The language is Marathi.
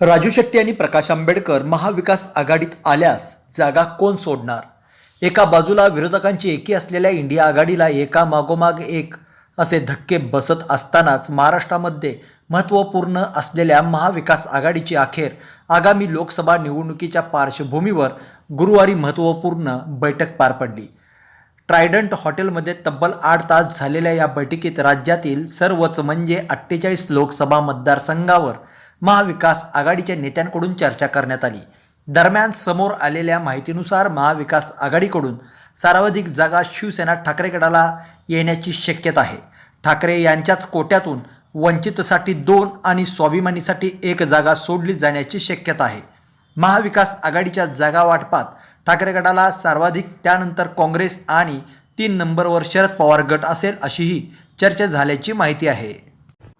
राजू शेट्टी आणि प्रकाश आंबेडकर महाविकास आघाडीत आल्यास जागा कोण सोडणार? एका बाजूला विरोधकांची एकी असलेल्या इंडिया आघाडीला एका मागोमाग एक असे धक्के बसत असतानाच महाराष्ट्रामध्ये महत्त्वपूर्ण असलेल्या महाविकास आघाडीची अखेर आगामी लोकसभा निवडणुकीच्या पार्श्वभूमीवर गुरुवारी महत्त्वपूर्ण बैठक पार पडली. ट्रायडंट हॉटेलमध्ये तब्बल आठ तास झालेल्या या बैठकीत राज्यातील सर्वच म्हणजे अठ्ठेचाळीस लोकसभा मतदारसंघावर महाविकास आघाडीच्या नेत्यांकडून चर्चा करण्यात आली. दरम्यान समोर आलेल्या माहितीनुसार महाविकास आघाडीकडून सर्वाधिक जागा शिवसेना ठाकरे गटाला येण्याची शक्यता आहे. ठाकरे यांच्याच कोट्यातून वंचितसाठी दोन आणि स्वाभिमानीसाठी एक जागा सोडली जाण्याची शक्यता आहे. महाविकास आघाडीच्या जागा वाटपात ठाकरे गटाला सर्वाधिक त्यानंतर काँग्रेस आणि तीन नंबरवर शरद पवार गट असेल अशीही चर्चा झाल्याची माहिती आहे.